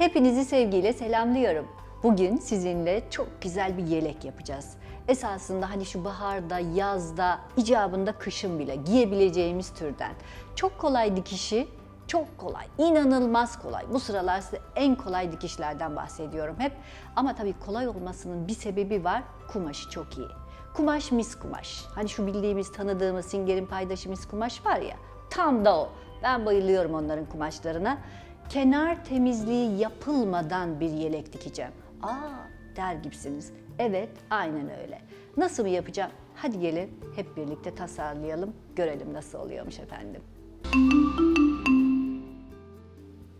Hepinizi sevgiyle selamlıyorum. Bugün sizinle çok güzel bir yelek yapacağız. Esasında hani şu baharda, yazda, icabında kışın bile giyebileceğimiz türden. Çok kolay dikişi, çok kolay, inanılmaz kolay. Bu sıralar size en kolay dikişlerden bahsediyorum hep. Ama tabii kolay olmasının bir sebebi var, kumaşı çok iyi. Kumaş mis kumaş. Hani şu bildiğimiz, tanıdığımız Singer'in paydaşı mis kumaş var ya, tam da o. Ben bayılıyorum onların kumaşlarına. Kenar temizliği yapılmadan bir yelek dikeceğim. Aa der gibisiniz. Evet, aynen öyle. Nasıl mı yapacağım? Hadi gelin hep birlikte tasarlayalım, görelim nasıl oluyormuş efendim.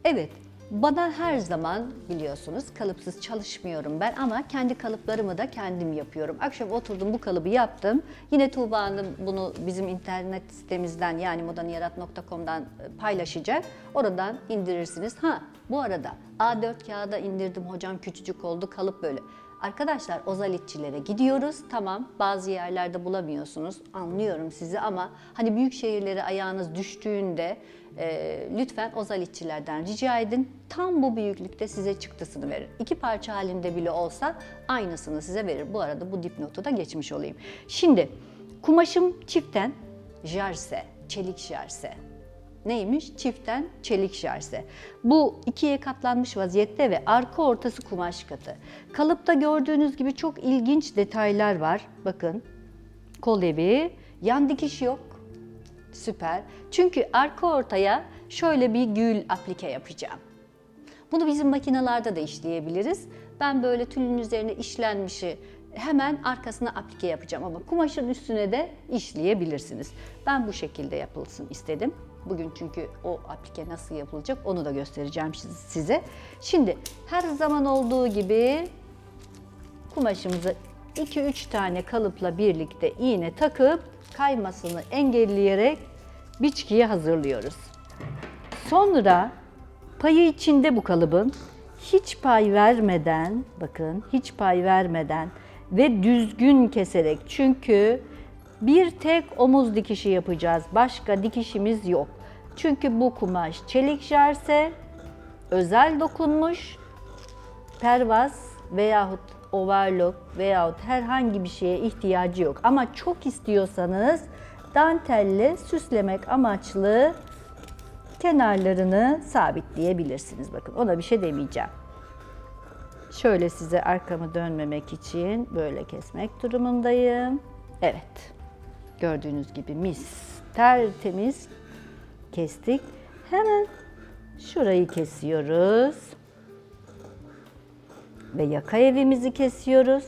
Evet, bana her zaman biliyorsunuz kalıpsız çalışmıyorum ben ama kendi kalıplarımı da kendim yapıyorum. Akşam oturdum bu kalıbı yaptım. Yine Tuğba Hanım bunu bizim internet sitemizden yani modanıyarat.com'dan paylaşacak. Oradan indirirsiniz. Ha bu arada A4 kağıda indirdim hocam küçücük oldu kalıp böyle. Arkadaşlar ozalitçilere gidiyoruz. Tamam bazı yerlerde bulamıyorsunuz. Anlıyorum sizi ama hani büyük şehirlere ayağınız düştüğünde e, lütfen ozalitçilerden rica edin. Tam bu büyüklükte size çıktısını verir. İki parça halinde bile olsa aynısını size verir. Bu arada bu dipnotu da geçmiş olayım. Şimdi kumaşım çiften jarse, çelik jarse. Neymiş? Çiften çelik jarse. Bu ikiye katlanmış vaziyette ve arka ortası kumaş katı. Kalıpta gördüğünüz gibi çok ilginç detaylar var. Bakın kol evi, yan dikiş yok. Süper. Çünkü arka ortaya şöyle bir gül aplike yapacağım. Bunu bizim makinalarda da işleyebiliriz. Ben böyle tülün üzerine işlenmişi hemen arkasına aplike yapacağım ama kumaşın üstüne de işleyebilirsiniz. Ben bu şekilde yapılsın istedim. Bugün çünkü o aplike nasıl yapılacak onu da göstereceğim size. Şimdi her zaman olduğu gibi kumaşımızı 2-3 tane kalıpla birlikte iğne takıp kaymasını engelleyerek biçkiye hazırlıyoruz. Sonra payı içinde bu kalıbın hiç pay vermeden, bakın hiç pay vermeden ve düzgün keserek çünkü bir tek omuz dikişi yapacağız. Başka dikişimiz yok. Çünkü bu kumaş çelik jarse, özel dokunmuş, pervaz veyahut overlock veyahut herhangi bir şeye ihtiyacı yok. Ama çok istiyorsanız dantelle süslemek amaçlı kenarlarını sabitleyebilirsiniz. Bakın ona bir şey demeyeceğim. Şöyle size arkamı dönmemek için böyle kesmek durumundayım. Evet. Gördüğünüz gibi mis tertemiz kestik. Hemen şurayı kesiyoruz. Ve yaka evimizi kesiyoruz.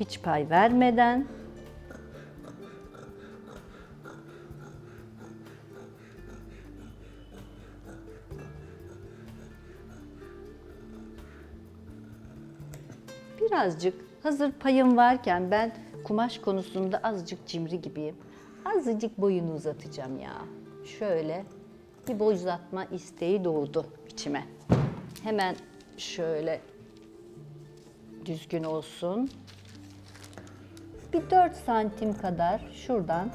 Hiç pay vermeden birazcık hazır payım varken ben kumaş konusunda azıcık cimri gibiyim. Azıcık boyunu uzatacağım ya. Şöyle bir boy uzatma isteği doğdu içime. Hemen şöyle düzgün olsun. Bir 4 santim kadar şuradan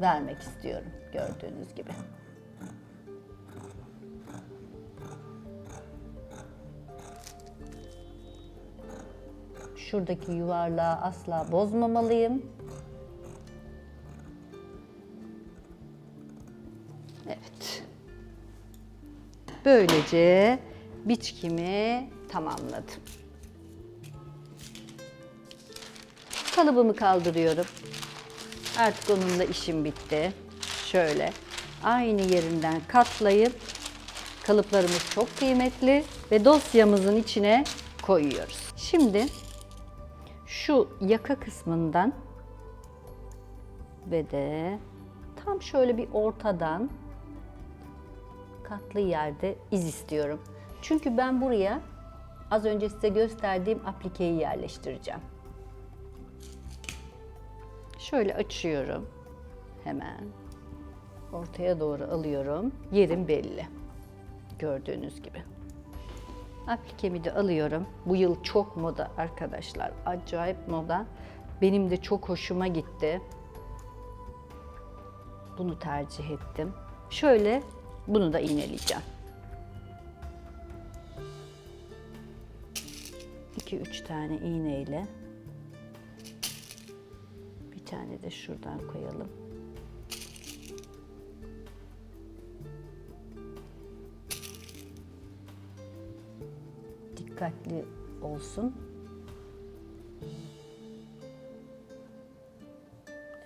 vermek istiyorum gördüğünüz gibi. Şuradaki yuvarlağı asla bozmamalıyım. Evet. Böylece biçkimi tamamladım. Kalıbımı kaldırıyorum. Artık onunla işim bitti. Şöyle aynı yerinden katlayıp kalıplarımız çok kıymetli ve dosyamızın içine koyuyoruz. Şimdi şu yaka kısmından ve de tam şöyle bir ortadan katlı yerde iz istiyorum. Çünkü ben buraya az önce size gösterdiğim aplikeyi yerleştireceğim. Şöyle açıyorum. Hemen ortaya doğru alıyorum. Yerim belli. Gördüğünüz gibi. Aplikemi de alıyorum. Bu yıl çok moda arkadaşlar. Acayip moda. Benim de çok hoşuma gitti. Bunu tercih ettim. Şöyle bunu da iğneleyeceğim. 2-3 tane iğneyle bir tane de şuradan koyalım. Dikkatli olsun.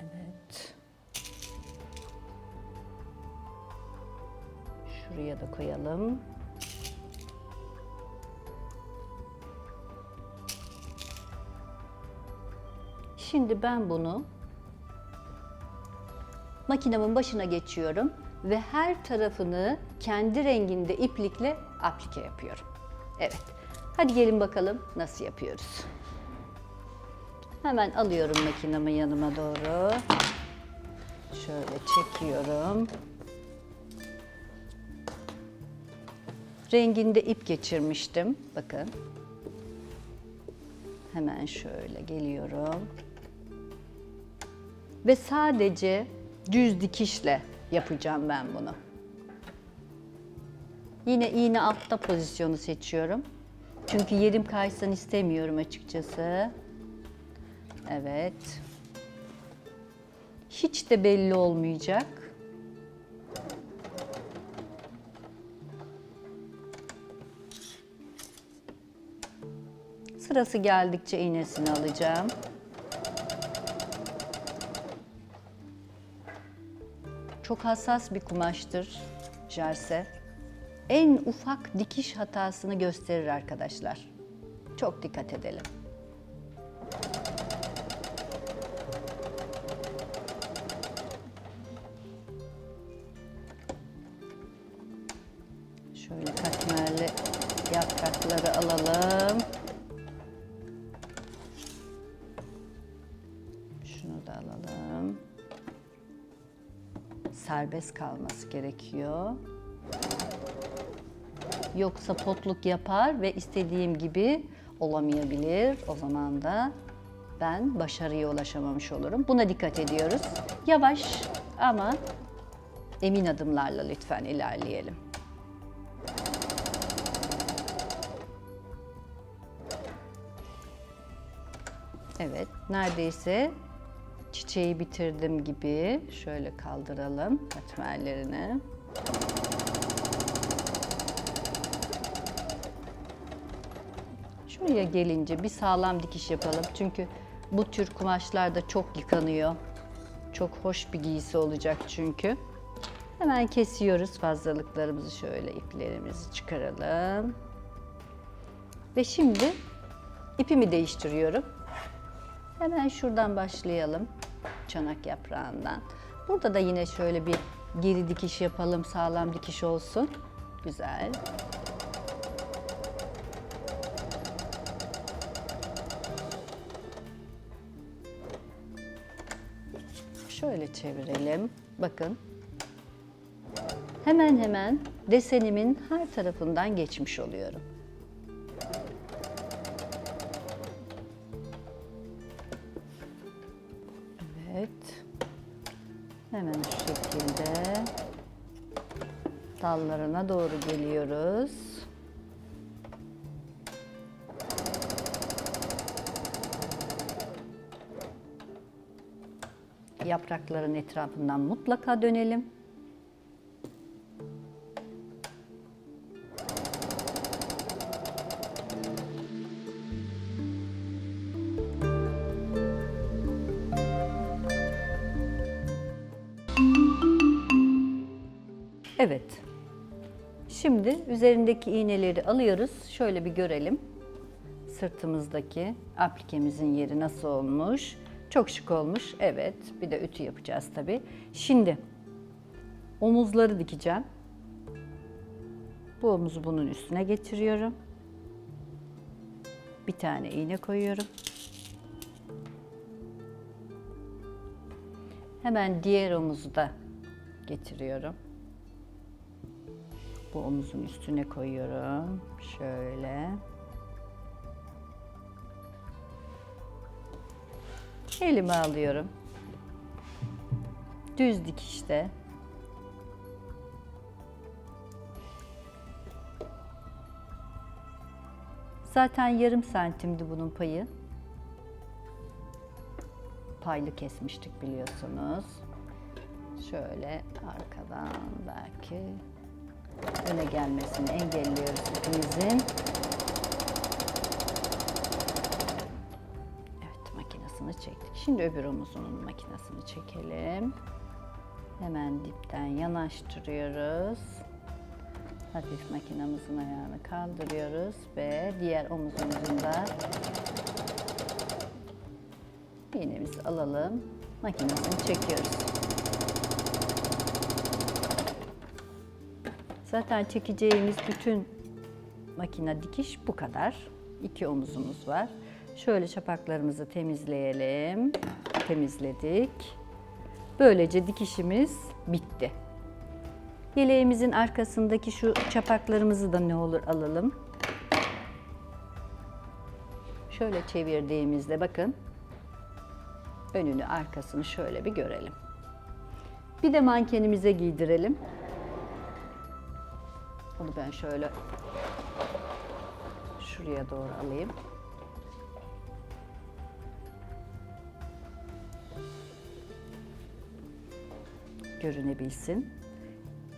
Evet. Şuraya da koyalım. Şimdi ben bunu makinemin başına geçiyorum ve her tarafını kendi renginde iplikle aplike yapıyorum. Evet. Hadi gelin bakalım nasıl yapıyoruz. Hemen alıyorum makinemi yanıma doğru. Şöyle çekiyorum. Renginde ip geçirmiştim. Bakın. Hemen şöyle geliyorum. Ve sadece düz dikişle yapacağım ben bunu. Yine iğne altta pozisyonu seçiyorum. Çünkü yerim kaysın istemiyorum açıkçası. Evet. Hiç de belli olmayacak. Sırası geldikçe iğnesini alacağım. Çok hassas bir kumaştır jerse. En ufak dikiş hatasını gösterir arkadaşlar. Çok dikkat edelim. Şöyle katmerli yaprakları alalım. Şunu da alalım. Serbest kalması gerekiyor. Yoksa potluk yapar ve istediğim gibi olamayabilir. O zaman da ben başarıya ulaşamamış olurum. Buna dikkat ediyoruz. Yavaş ama emin adımlarla lütfen ilerleyelim. Evet, neredeyse çiçeği bitirdim gibi. Şöyle kaldıralım katmerlerini. Şuraya gelince bir sağlam dikiş yapalım. Çünkü bu tür kumaşlarda çok yıkanıyor. Çok hoş bir giysi olacak çünkü. Hemen kesiyoruz fazlalıklarımızı şöyle iplerimizi çıkaralım. Ve şimdi ipimi değiştiriyorum. Hemen şuradan başlayalım. Çanak yaprağından. Burada da yine şöyle bir geri dikiş yapalım. Sağlam dikiş olsun. Güzel. Şöyle çevirelim. Bakın. Hemen hemen desenimin her tarafından geçmiş oluyorum. Evet. Hemen şu şekilde dallarına doğru geliyoruz. Yaprakların etrafından mutlaka dönelim. Evet. Şimdi üzerindeki iğneleri alıyoruz. Şöyle bir görelim. Sırtımızdaki aplikemizin yeri nasıl olmuş? Çok şık olmuş. Evet. Bir de ütü yapacağız tabii. Şimdi omuzları dikeceğim. Bu omuzu bunun üstüne getiriyorum. Bir tane iğne koyuyorum. Hemen diğer omuzu da getiriyorum. Bu omuzun üstüne koyuyorum. Şöyle. Elime alıyorum. Düz dikişte. Zaten yarım santimdi bunun payı. Paylı kesmiştik biliyorsunuz. Şöyle arkadan belki öne gelmesini engelliyoruz ipimizin. Makinesini çektik. Şimdi öbür omuzunun makinesini çekelim. Hemen dipten yanaştırıyoruz. Hafif makinamızın ayağını kaldırıyoruz ve diğer omuzumuzun da iğnemizi alalım. Makinesini çekiyoruz. Zaten çekeceğimiz bütün makine dikiş bu kadar. İki omuzumuz var. Şöyle çapaklarımızı temizleyelim. Temizledik. Böylece dikişimiz bitti. Yeleğimizin arkasındaki şu çapaklarımızı da ne olur alalım. Şöyle çevirdiğimizde bakın önünü arkasını şöyle bir görelim. Bir de mankenimize giydirelim. Onu ben şöyle şuraya doğru alayım. Görünebilsin.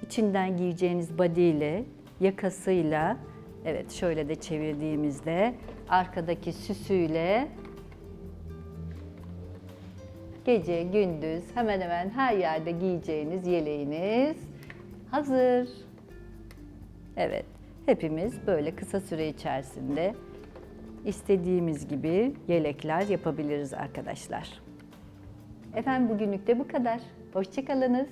İçinden giyeceğiniz body ile, yakasıyla, evet şöyle de çevirdiğimizde arkadaki süsüyle gece, gündüz hemen hemen her yerde giyeceğiniz yeleğiniz hazır. Evet, hepimiz böyle kısa süre içerisinde istediğimiz gibi yelekler yapabiliriz arkadaşlar. Efendim bugünlük de bu kadar. Hoşçakalınız.